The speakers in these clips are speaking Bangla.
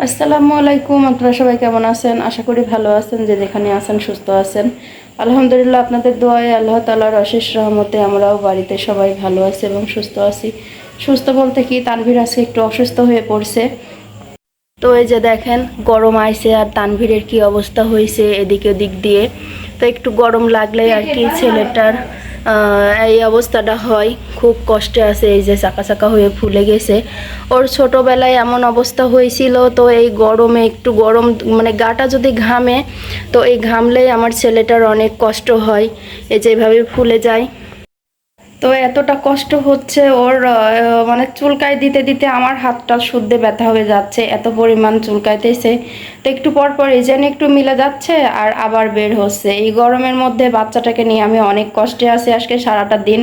আসসালামু আলাইকুম, আপনারা সবাই কেমন আছেন? আশা করি ভালো আছেন, যে যেখানে আছেন সুস্থ আছেন। আলহামদুলিল্লাহ, আপনাদের দোয়ায় আল্লাহ তালার অশেষ রহমতে আমরাও বাড়িতে সবাই ভালো আছি এবং সুস্থ আছি। সুস্থ বলতে কি, তানভীর আজকে একটু অসুস্থ হয়ে পড়ছে। তো এই যে দেখেন, গরম আইছে আর তানভীরের কি অবস্থা হয়েছে এদিক ওদিক দিয়ে। তো একটু গরম লাগলেই আর কি ছেলেটার এই অবস্থাটা হয়। খুব কষ্টে আছে এই যে চাকা চাকা হয়ে ফুলে গেছে। ওর ছোটোবেলায় এমন অবস্থা হয়েছিল, তো এই গরমে একটু গরম মানে গাটা যদি ঘামে, তো এই ঘামলেই আমার ছেলেটার অনেক কষ্ট হয়। এই যেভাবে ফুলে যায়। তো এতটা কষ্ট হচ্ছে ওর মানে চুলকায় দিতে দিতে আমার হাতটা শুদ্ধে ব্যথা হয়ে যাচ্ছে, এত পরিমাণ চুলকাইতেছে। তো একটু পর পর এই যেন একটু মিলে যাচ্ছে আর আবার বের হচ্ছে। এই গরমের মধ্যে বাচ্চাটাকে নিয়ে আমি অনেক কষ্টে আছি আজকে সারাটা দিন।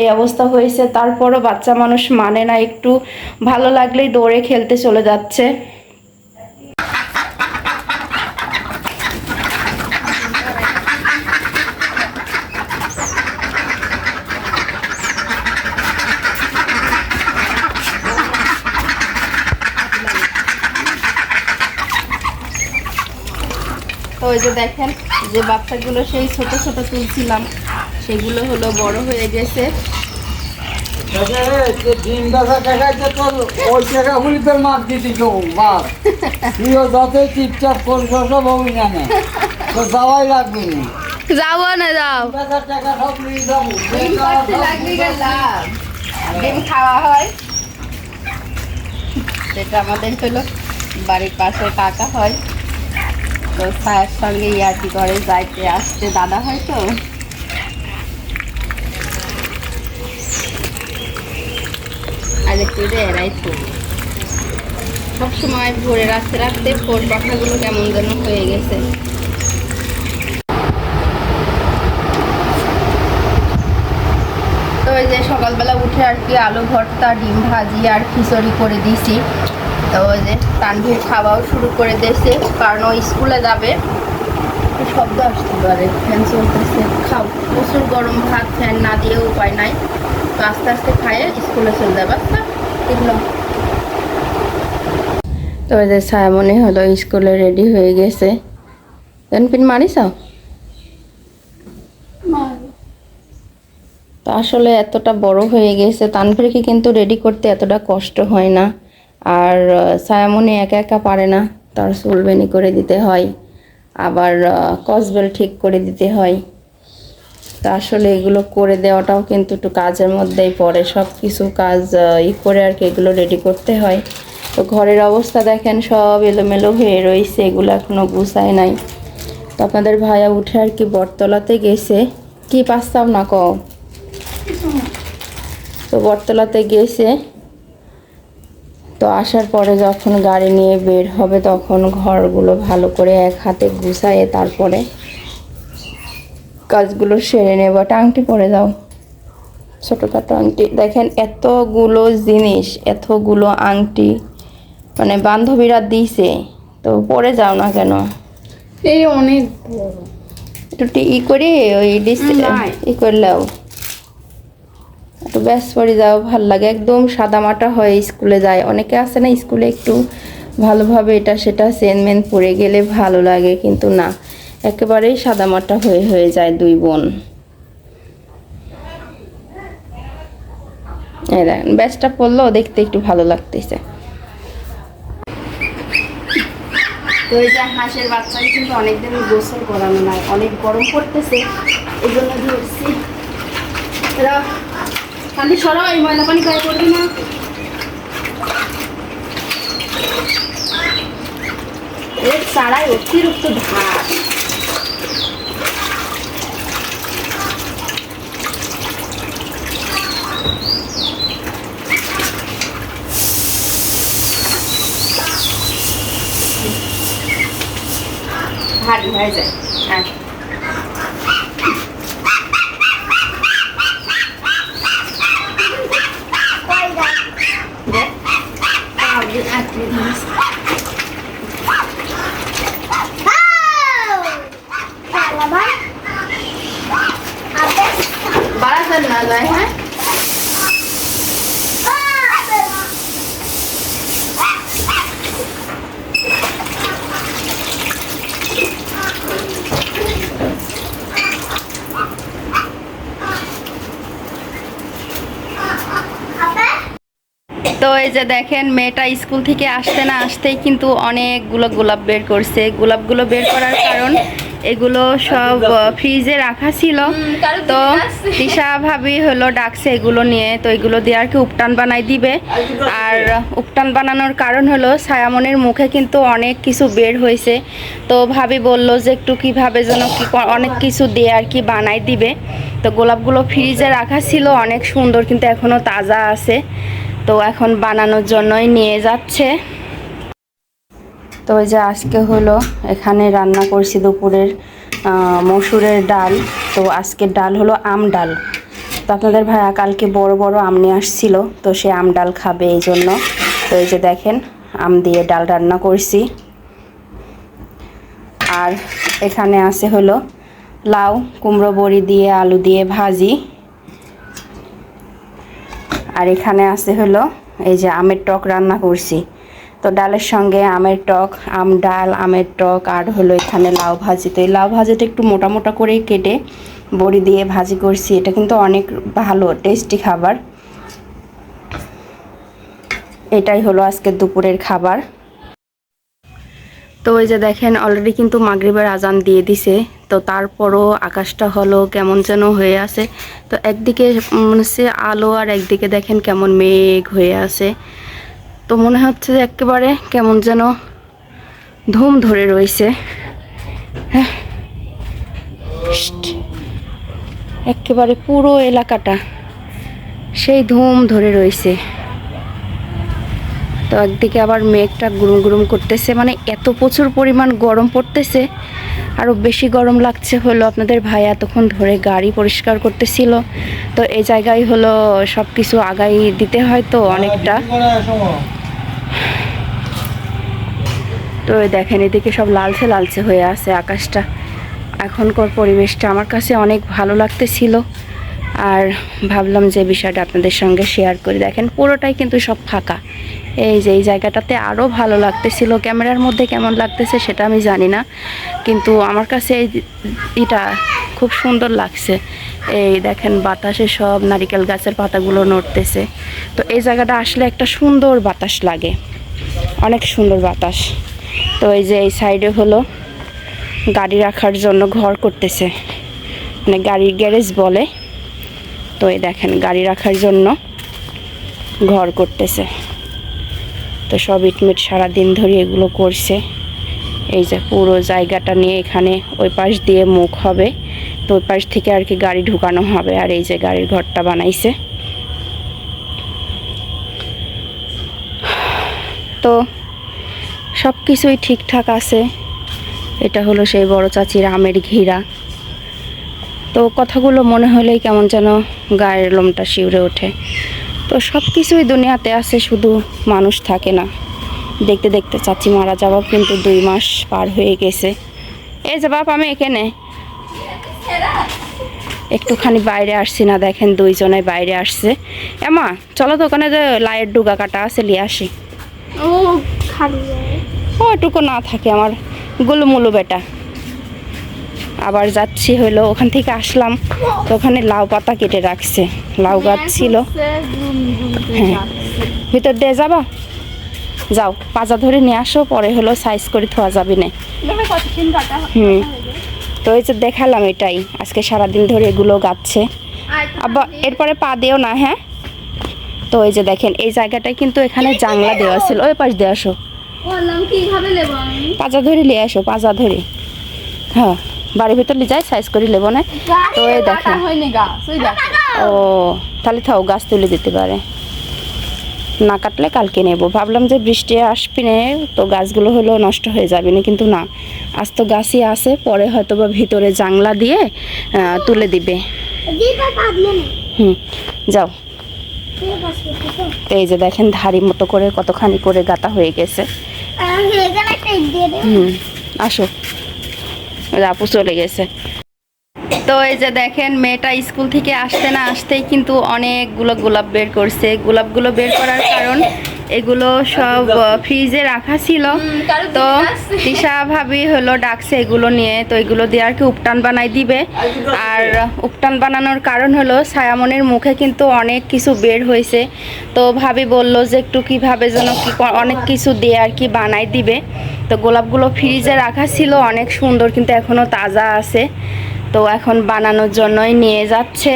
এই অবস্থা হয়েছে, তারপরও বাচ্চা মানুষ মানে না, একটু ভালো লাগলেই দৌড়ে খেলতে চলে যাচ্ছে। তো ওই যে দেখেন যে বাচ্চাগুলো সেই ছোট ছোট তুলছিলাম সেগুলো হলো বড় হয়ে গেছে। যাব না যাও। ডিম খাওয়া হয়। সেটা আমাদের হলো বাড়ির পাশে টাকা হয়। তো ছায়ার সঙ্গে ইয়ার্কি করে যাইতে আসতে দাদা আর একটু সবসময় রাখতে রাখতে ফোর পাখাগুলো কেমন যেন হয়ে গেছে। তো যে সকালবেলা উঠে আর কি আলু ভর্তা, ডিম ভাজি আর খিচুড়ি করে দিছি। তো ওই যে তানভীর খাওয়াও শুরু করে দিয়েছে কারণ ও স্কুলে যাবে। শব্দ আসতে পারে ফ্যান চলতেছে খাও। প্রচুর গরম ভাত ফ্যান না দিয়ে উপায় নাই। তো আস্তে আস্তে খাইয়ে স্কুলে চলে যাবে। আচ্ছা এগুলো। তো ওই যে ছায়া মনে হলো স্কুলে রেডি হয়ে গেছে। পিন মারিসাও তো আসলে এতটা বড় হয়ে গেছে তানভীরকে কিন্তু রেডি করতে এতটা কষ্ট হয় না। আর সায়ামনি একা একা পারে না। তার চুল বেনি করে দিতে হয়। আবার কসবেল ঠিক করে দিতে হয়। তা আসলে এগুলো করে দেওয়াটাও কিন্তু একটু কাজের মধ্যেই পড়ে। সব কিছু কাজ ই করে আর কি এগুলো রেডি করতে হয়। তো ঘরের অবস্থা দেখেন, সব এলোমেলো হয়ে রয়েছে এগুলো এখনও গুছায় নাই। তো আপনাদের ভাইয়া উঠে আর কি বটতলাতে গেছে। কি পাস্তাও না কও? তো বটতলাতে গেছে। তো আসার পরে যখন গাড়ি নিয়ে বের হবে তখন ঘরগুলো ভালো করে এক হাতে গুছায়ে তারপরে কাজগুলো সেরে নেব। আংটি পরে যাও। ছোটোখাটো আংটি দেখেন এতগুলো জিনিস এতগুলো আংটি মানে বান্ধবীরা দিছে। তো পরে যাও না কেন? এই অনেক বড়। একটু ই করে ওই ডিস ই করলেও একটু ব্যাস পরে যাও ভালো লাগে। একদম সাদা মাটা হয়ে স্কুলে যায়। অনেকে আছে না, স্কুলে একটু ভালোভাবে এটা সেটা সেন মেন পরে গেলে ভালো লাগে, কিন্তু না। একেবারেই সাদা মাটা হয়ে হয়ে যায় দুই বোন। দেখেন ব্যাসটা পরলেও দেখতে একটু ভালো লাগতেছে। তো এই যে হাঁসের বাচ্চাকে কিন্তু অনেকদিন গোসল করানো নাই, অনেক গরম পড়তেছে এই জন্য ধরছি। এরা খালি সরাও এই ময়লা পানি গায়ে করবি না। এর চারায় অতিরিক্ত ধার ভারী হয়ে যায়। হ্যাঁ। Balas dan nazar, heh? যায় হ্যাঁ যে দেখেন মেয়েটা স্কুল থেকে আসতে না আসতেই কিন্তু অনেকগুলো গোলাপ বের করছে। গোলাপগুলো বের করার কারণ এগুলো সব ফ্রিজে রাখা ছিল। তো তিশা ভাবি হলো ডাকছে এগুলো নিয়ে তো এগুলো দিয়ে আর কি উপটান বানাই দিবে। আর উপটান বানানোর কারণ হলো ছায়ামনের মুখে কিন্তু অনেক কিছু বের হয়েছে। তো ভাবি বলল যে একটু কীভাবে যেন কি ক- অনেক কিছু দিয়ে আর কি বানাই দিবে। তো গোলাপগুলো ফ্রিজে রাখা ছিল অনেক সুন্দর কিন্তু এখনও তাজা আছে। তো এখন বানানোর জন্যই নিয়ে যাচ্ছে। তো ওই যে আজকে হলো, এখানে রান্না করছি দুপুরের মসুরের ডাল। তো আজকের ডাল হলো আম ডাল। তো আপনাদের ভাইয়া কালকে বড় বড় আম নিয়ে আসছিল, তো সে আম ডাল খাবে এই জন্য। তো এই যে দেখেন, আম দিয়ে ডাল রান্না করছি। আর এখানে আছে হলো লাউ, কুমড়ো বড়ি দিয়ে আলু দিয়ে ভাজি। আর এখানে আছে হলো এই যে আমের টক রান্না করছি। তো ডালের সঙ্গে আমের টক, আম ডাল, আমের টক আর হলো এখানে লাউ ভাজি। তো এই লাউ ভাজিটা একটু মোটা মোটা করে কেটে বড়ি দিয়ে ভাজি করছি। এটা কিন্তু অনেক ভালো টেস্টি খাবার। এটাই হলো আজকে দুপুরের খাবার। তো ওই যে দেখেন অলরেডি কিন্তু মাগরিবের আজান দিয়ে দিছে। তো তারপরও আকাশটা হলো কেমন যেন হয়ে আছে। তো একদিকে মনে হচ্ছে আলো আর একদিকে দেখেন কেমন মেঘ হয়ে আছে। তো মনে হচ্ছে যে একেবারে কেমন যেন ধুম ধরে রয়েছে। হ্যাঁ। একেবারে পুরো এলাকাটা সেই ধুম ধরে রয়েছে। একদিকে আবার মেঘটা গুরুম গুরুম করতেছে। মানে এত প্রচুর পরিমাণ গরম পড়তেছে। আরও বেশি গরম লাগছে হলো আপনাদের ভাই এতক্ষণ ধরে গাড়ি পরিষ্কার করতেছিল। তো এই জায়গায় হলো সব কিছু আগাই দিতে হয় তো অনেকটা। তো দেখেন, এদিকে সব লালচে লালচে হয়ে আছে আকাশটা। এখনকার পরিবেশটা আমার কাছে অনেক ভালো লাগতেছিল। আর ভাবলাম যে বিষয়টা আপনাদের সঙ্গে শেয়ার করি। দেখেন, পুরোটাই কিন্তু সব ফাঁকা। এই যে, এই জায়গাটাতে আরও ভালো লাগতেছিল। ক্যামেরার মধ্যে কেমন লাগতেছে সেটা আমি জানি না। কিন্তু আমার কাছে এই এটা খুব সুন্দর লাগছে। এই দেখেন, বাতাসে সব নারিকেল গাছের পাতাগুলো নড়তেছে। তো এই জায়গাটা আসলে একটা সুন্দর বাতাস লাগে। অনেক সুন্দর বাতাস। তো এই যে, এই সাইডে হলো গাড়ি রাখার জন্য ঘর করতেছে। মানে গাড়ির গ্যারেজ বলে। তো এই দেখেন, গাড়ি রাখার জন্য ঘর করতেছে। তো সব ইটমিট সারাদিন ধরে এগুলো করছে। এই যে পুরো জায়গাটা নিয়ে এখানে ওই পাশ দিয়ে মুখ হবে। তো ওই পাশ থেকে আর কি গাড়ি ঢুকানো হবে আর এই যে গাড়ির ঘরটা বানাইছে। তো সব কিছুই ঠিকঠাক আছে। এটা হলো সেই বড় চাচির আমের ঘিরা। তো কথাগুলো মনে হলেই কেমন যেন গায়ের লোমটা শিউরে ওঠে। তো সব কিছুই দুনিয়াতে আছে শুধু মানুষ থাকে না। দেখতে দেখতে চাচি মারা যাওয়া কিন্তু দুই মাস পার হয়ে গেছে। এই যে বাপ আমি এখানে। একটুখানি বাইরে আসছি না দেখেন দুইজনে বাইরে আসছে। এমা চলো তো ওখানে যে লাইয়ের ডুগা কাটা আছে লিয়ে আসি। ও খালি। ওটুকু না থাকে আমার গুলুমুলু বেটা। আবার যাচ্ছি হলো ওখান থেকে আসলাম তো ওখানে লাউ পাতা কেটে রাখছে। লাউ গাছ ছিল। হ্যাঁ। ভিতর দিয়ে যাবা? যাও পাজা ধরে নিয়ে আসো পরে হলো সাইজ করে থোয়া যাবে না। হুম। তো এই যে দেখালাম এটাই আজকে সারাদিন ধরে এগুলো গাচ্ছে। আবার এরপরে পা দিও না হ্যাঁ? তো এই যে দেখেন এই জায়গাটায় কিন্তু এখানে জাংলা দেওয়া ছিল ওই পাশ দিয়ে আসো। পাজা ধরে নিয়ে আসো পাজা ধরে। হ্যাঁ। বাড়ির ভিতর নিয়ে যাই সাইজ করে নেব না। তো এই দেখেন। ও তাহলে থাও গাছ তুলে দিতে পারে। না কাটলে কালকে নেব। ভাবলাম যে বৃষ্টি আসবে না তো গাছগুলো হলো নষ্ট হয়ে যাবে না কিন্তু না। আজ তো গাছই আছে পরে হয়তো বা ভিতরে জাংলা দিয়ে তুলে দিবে। হুম যাও। তো। এই যে দেখেন ধারি মতো করে কতখানি করে গাতা হয়ে গেছে। হুম আসো। আপু চলে গেছে। তো এই যে দেখেন, মেয়েটা স্কুল থেকে আসতে না আসতেই কিন্তু অনেকগুলো গোলাপ বের করছে। গোলাপগুলো বের করার কারণ এগুলো সব ফ্রিজে রাখা ছিল। তো তিশা ভাবি হলো ডাকছে এগুলো নিয়ে তো এগুলো দিয়ে আর কি উপটান বানাই দিবে। আর উপটান বানানোর কারণ হলো ছায়ামনির মুখে কিন্তু অনেক কিছু বের হয়েছে। তো ভাবি বলল যে একটু কীভাবে যেন কি অনেক কিছু দিয়ে আর কি বানাই দিবে। তো গোলাপগুলো ফ্রিজে রাখা ছিল অনেক সুন্দর কিন্তু এখনও তাজা আছে। তো এখন বানানোর জন্যই নিয়ে যাচ্ছে।